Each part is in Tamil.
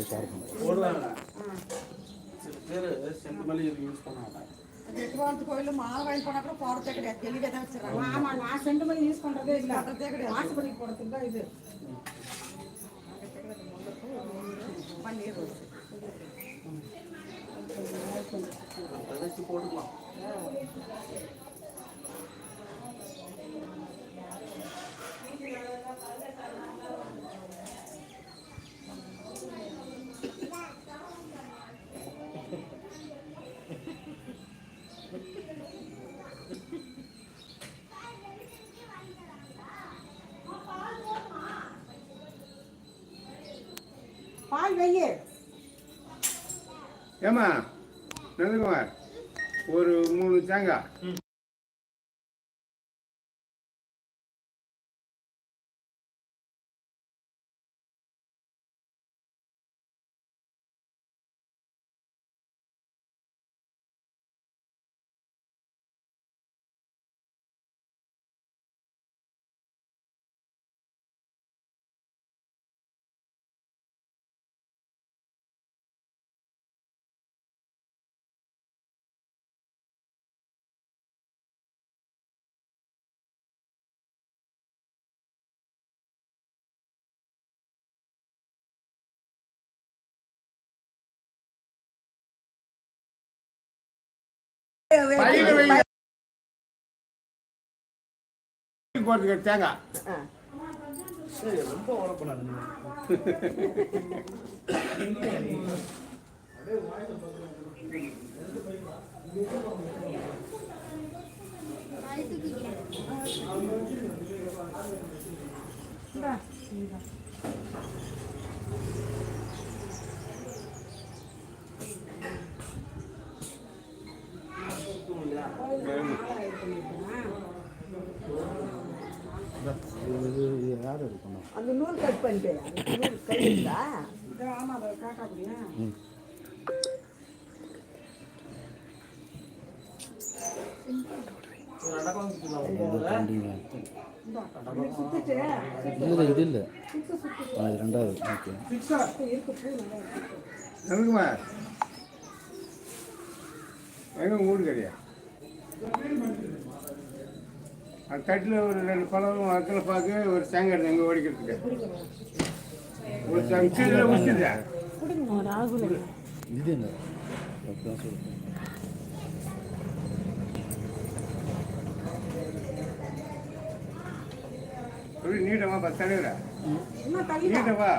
போடுவாங்க சில பேர் சென்ட் இது யூஸ் பண்ணுவாங்க எட்டுவாரத்து கோயில் மாலை வாங்கி போனா கூட போறதே கிடையாது. தெளிவாக தான் வச்சிருக்காங்க ஆமா நான் சென்ட் பண்ணி யூஸ் பண்றதே இல்ல. போடுறதே கிடையாது. வாசப்படி போடுறதுக்கு தான் இது. பன்னீர் ரோஸ் அதை வச்சு போட்டுக்கலாம். பால் வெய்யு ஏம்மா நந்தகுமார் ஒரு மூணு தேங்காய். தேங்காய். சரி ரொம்ப உழப்பணாது யார் இருக்கணும் அந்த நூல் கட் பண்ணிட்டு. அந்த நூல் கட்டிங்களா இது ஆமா அதை காட்டா அப்படியா சுத்திட்டு இல்லை இது இல்லை ஆ இது ரெண்டாவது ஓகே நந்தகுமார் எங்க உங்க வீடு கிடையா அந்த தட்டில் ஒரு ரெண்டு பழம் அக்கலை பார்க்க ஒரு தேங்காய் எடுத்து எங்கே ஓடிக்கிறதுக்கு? ஒரு தேங்காய் உச்சிதா இது என்ன? நீட்டமா பத்து தலைவரா. நீட்டவா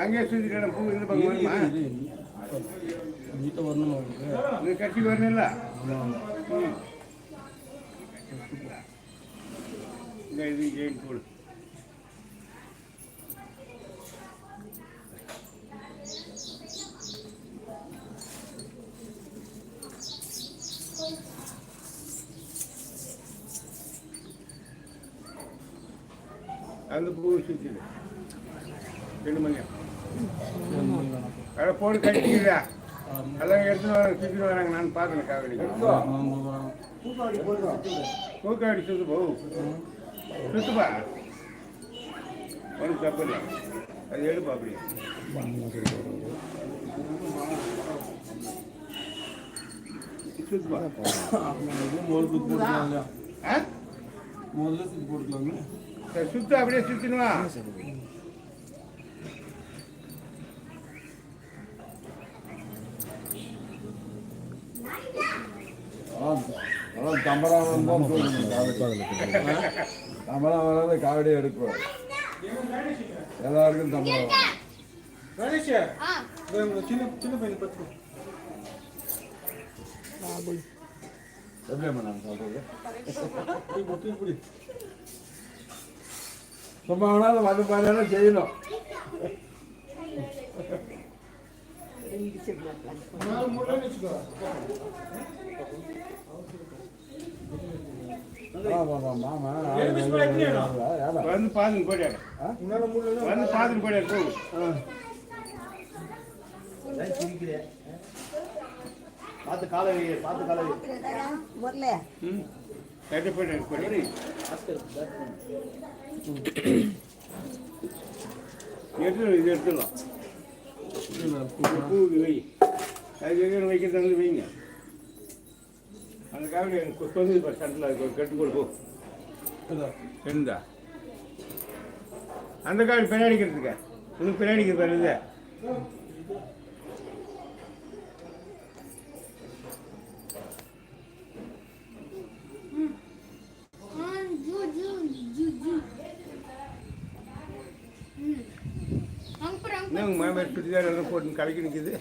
அங்கேயே சுற்றிட்டு பூ இந்த பக்கம் வருமா? வீட்டை வரணும் கட்டி வரணும்ல? ஜெயின் போடு அந்த பூ சுற்றிடு ரெண்டு மணி அதை போட்டு கட்டிக்கிறா எல்லாம் எடுத்துன்னு வர சுற்றிட்டு வராங்க. நான் பார்க்கணும் காவடி பூக்காடி சுத்து போ. சுத்துப்பா. ஒன்றும் தப்பு இல்லை அது எடுப்பா அப்படி. சுத்துப்பா. முதல்ல சுத்தி ஆ? முதல்ல சுத்தி சுத்து அப்படியே சுத்தினுவா தம்பளம் வராது காவடி எடுக்கிறோம் எல்லாருக்கும் தம்பளம் கணேஷ் சின்ன சின்ன பையன் பத்து எப்படி நான் சொல்றது இப்படி இப்படி சும்மா வேணாலும் வந்து பாருங்க செய்யணும் நாலு மூட்டை வச்சுக்கோ ஆமா, ஆமா, மாமா எலும்பு ஸ்ப்ரே எத்தனை ஏடா வந்து உன்னால முடியல வந்து பாதுங்க போடாரு போ பார்த்து காலை வை, பார்த்து காலை வை. வரல ம். கட்டி போடாரு போடாரு எடுத்துடும் இது எடுத்துடலாம் பூவுக்கு வை அது எங்கே வைக்கிறது வைங்க அந்த காவடி எனக்கு தொங்குது பாரு சட்டில் அதுக்கு ஒரு கட்டு கொடுப்போம் இருந்தா அந்த காவடி பின்னாடி இருக்கிறதுக்க உனக்கு பின்னாடி உங்கள் மாமியார் சுடிதார் எல்லாம் போட்டு கலக்கி நிற்கிது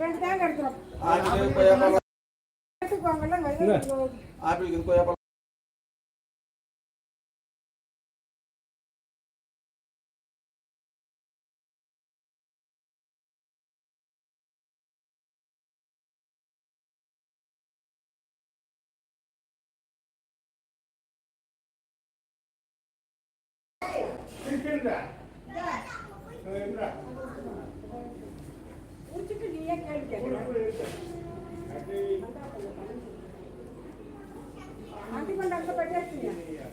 ரெண்டு தேங்காய் எடுத்துரும். ஆப்பிள் கொய்யாப்பழம் Nanti kan dapat pajaknya.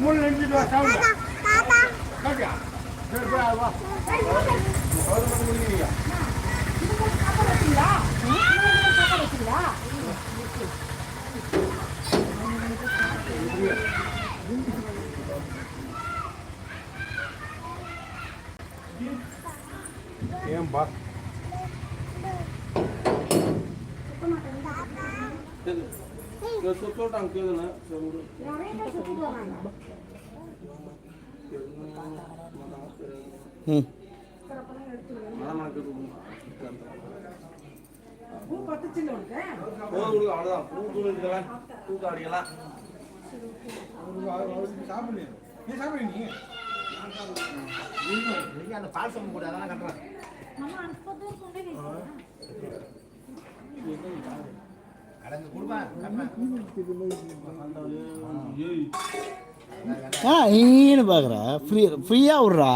மணி முடிக்கிறீங்க. ஏன்பா சரி இங்க சுத்தோட்டாங்க கேதுண்ணே சரி விடு. நிறைய பேர் ம் மனம் மணக்குது. பூ பத்துச்சுன்னு உனக்கு? போதும் விடு, அவ்வளவுதான். பூ தூள் இருக்கலாம் பூ அடிக்கலாம் ஏய் ஆ ஈன்னு பார்க்குறா ஃப்ரீ ஃப்ரீயாக விட்றா.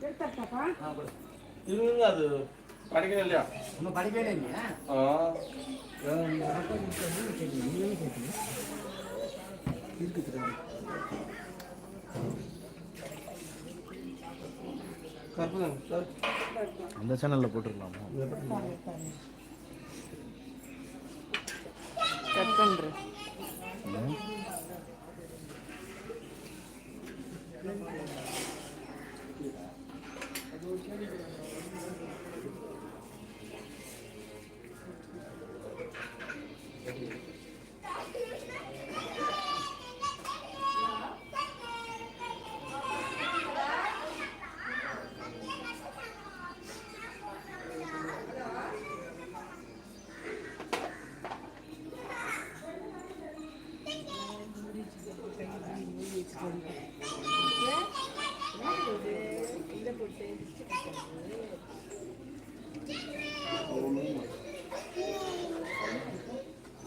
எடுத்தாச்சாப்பா? இருங்க அது படிக்கணும் இல்லையா ஒன்றும் படிக்கவே இல்லையா ஆ அந்த சேனலில் போட்டுருக்கலாமா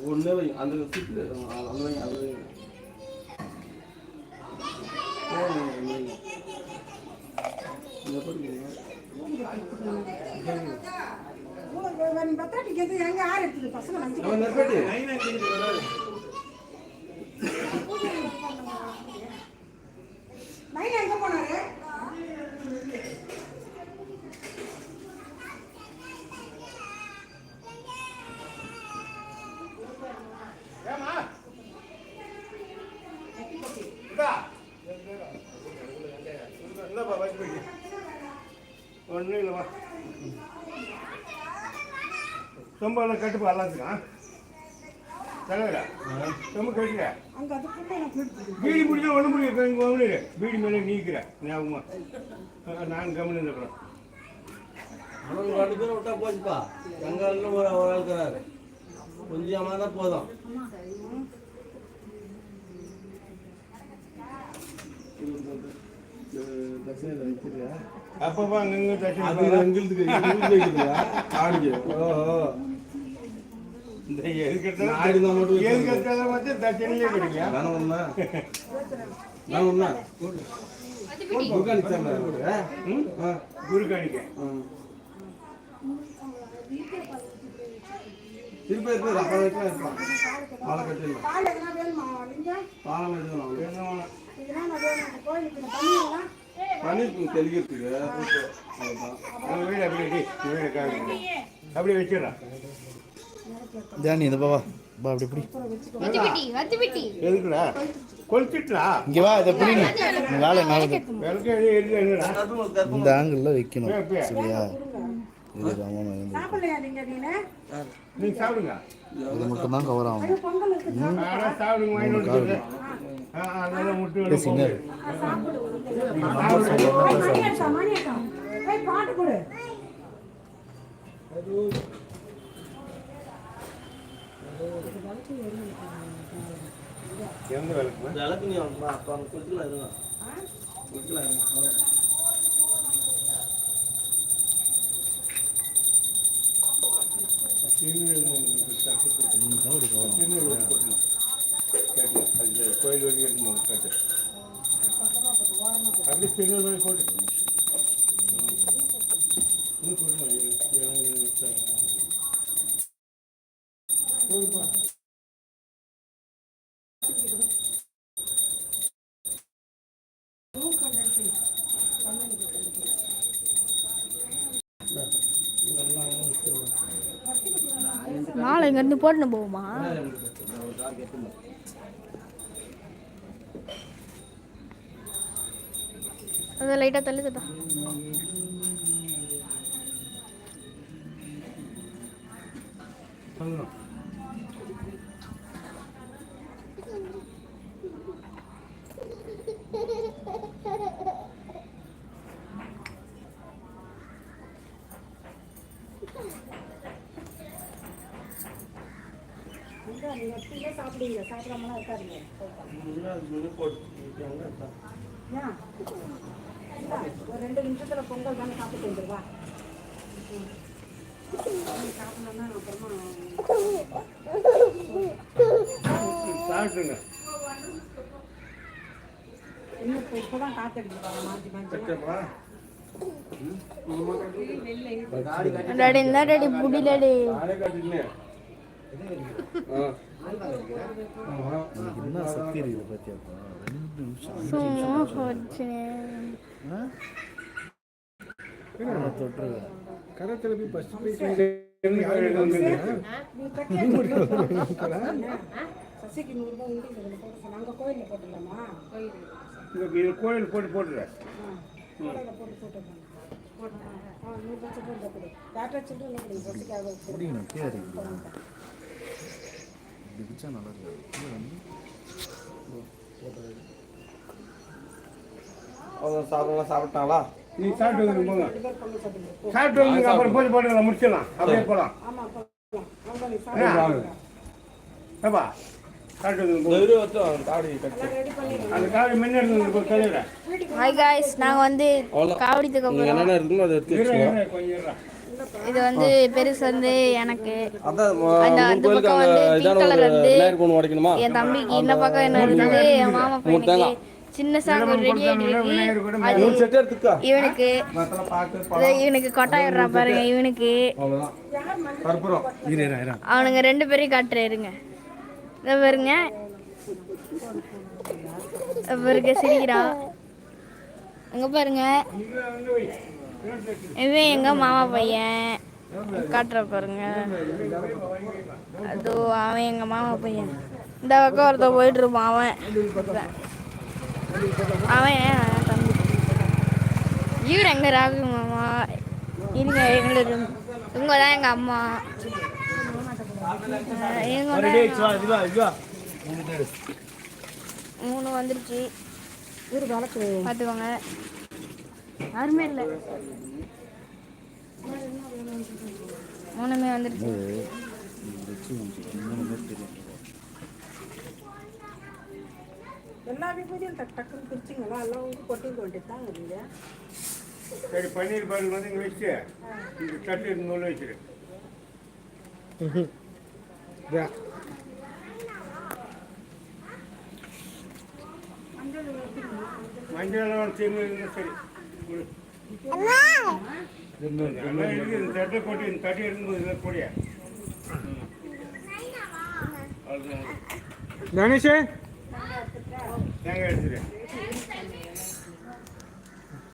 ஒன்றே வை அந்த சீட்டில் அது வை அது வை போதும், அது வை. இங்க படிக்கிறீங்க ஓ, இவன் பத்தாட்டிக்கு எங்க ஆறு எடுத்துது பசங்க இந்தாப்பா, வச்சு. ஒண்ணும் இல்லைம்மா. சொம்பெல்லாம் கட்டுப்பா எல்லாத்துக்கும் தலைவரா சொம்ப கட்டுக்க அங்க அது கூட எனக்கு பிடிச்சது. பீடி பிடிச்சா ஒண்ணு முடியும் இங்க ஒண்ணு இரு. பீடி மேலே நீக்கிற ஞாபகமா அஹ் நான் கவனம் இருக்கிறேன் அவனுக்கு ரெண்டு பேரும் விட்டா போச்சுப்பா எங்க ஆளுல ஒரு ஒரு ஆள் இருக்கிறாரு கொஞ்சம் ஏமாந்தா போதும் அப்பப்பா அங்கங்க. இந்த எதுக்கு நாயுடு தான் மட்டும் வைக்கிறது. எதுக்கு எடுத்தாலும் வந்து தச்சனிலே கிடைக்கல தானே ஒண்ணா? நான் ஒண்ணா? குருக்காணி சாமி போடு. ம்? ஆ. குரு காணிக்க ம். இருப்பா இருப்பா அப்புறம் வைக்கலாம் இருப்பான் பாலை கட்டிடலாம் பால் எதனா பண்ணிருக்கோம் தெளிக்கிறதுக்கு. உங்க வீடு அப்படியே டி, உங்க வீடு காமிங்க. அப்படியே இந்த பாவா. பா அப்படி பிடி. எதுக்குடா? கொளுத்திட்டா இங்கே வா இதை பிடி நீ. நீ வேலை நாளைக்கு இந்த ஆங்கிளில் வைக்கணும்? சரியா? இது சாப்பிடுங்க. கவர் ஆகும் சிங்கர். விளக்குமா? விளக்கு நீ அப்பா குளிக்கலாம் இருங்க. குளிக்கலாம் இருங்க. கோயில் வரைக்கும் இருக்கணும் கட்டு அப்படியே திருநெல் வரை கோட்டு இன்னும் கொடுமா மாலை இங்கேருந்து போட்டுன்னு போவோமா? அதை லைட்டாக தள்ளுதுடா சொல்லணும் ஒரு ரெண்டு நிமிஷத்துல பொங்கல் தானே சாப்பிட்டு வந்துருவா சாப்பிடணும்னா அப்புறமா சாப்பிட்டுங்க இன்னும் இப்போ இப்போதான் காத்தடிச்சு மாஞ்சி மாஞ்சி டாடி இந்த டாடி புடி டாடி நானே கட்டினேன் என்ன சக்தி இருக்குது பார்த்தியாப்பா ரெண்டு நிமிஷம் தொட்டுருவேன் கரத்தில் போய் பஸ் போய் கோயில் போட்டு போட்டுறேன் கோயிலில் போட்டு இப்படி பிடிச்சா நல்லா இருக்கும் இது வந்து அவங்க சாப்பிடலாம் சாப்பிட்டாங்களா? நீ சாப்பிட்டு வந்து போங்க. சாப்பிட்டு அப்புறம் போய் போட்டுக்கலாம் முடிச்சிடலாம். அப்படியே போகலாம் ஏப்பா ஹாய் காய்ஸ் நாங்கள் வந்து நீங்க அப்புறம் என்னென்ன இருக்குமோ அதை எடுத்து. இது வந்து பெருசு வந்து எனக்கு. அந்த அந்த பக்கம் வந்து பிங்க் கலர் வந்து என் தம்பிக்கு இந்த பக்கம் என்ன இருந்தது என் மாமா பையனுக்கு சின்ன சாங் ஒரு ரெடி ஆகிட்டு அது இவனுக்கு இவனுக்கு கொட்டாயிடுறா பாருங்க இவனுக்கு. அவனுங்க ரெண்டு பேரையும் காட்டுறேன் இருங்க. இதை பாருங்க. பாருங்க சிரிக்கிறா. அங்க பாருங்க இவன் எங்க மாமா பையன். காட்டுற பாருங்க. அது அவன் எங்க மாமா பையன். இந்த பக்கம் ஒருத்த போயிட்டு இருப்பான் அவன் அவன் தம்பி. இவர் எங்க ராகு மாமா? இருங்க எங்களுக்கு இவங்க தான் எங்க அம்மா. மூணு வந்துருச்சு. பார்த்துக்கோங்க யாருமே இல்லை. மூணுமே வந்துருச்சு. எல்லா விபூதியும் டக் டக்குன்னு பிரிச்சிங்களா எல்லாம் உங்களுக்கு கொட்டிக்க வேண்டியதுதான் இருங்க சரி பன்னீர் பால் வந்து இங்கே வச்சு. இந்த தட்டு நூல் வச்சிரு. மஞ்சள் தேர்வு இருந்தால் சரி. தட்டை போட்டு இந்த தட்டை எடுக்கும்போது இதில் போடியா கணேஷ் தேங்காய் எடுத்துரு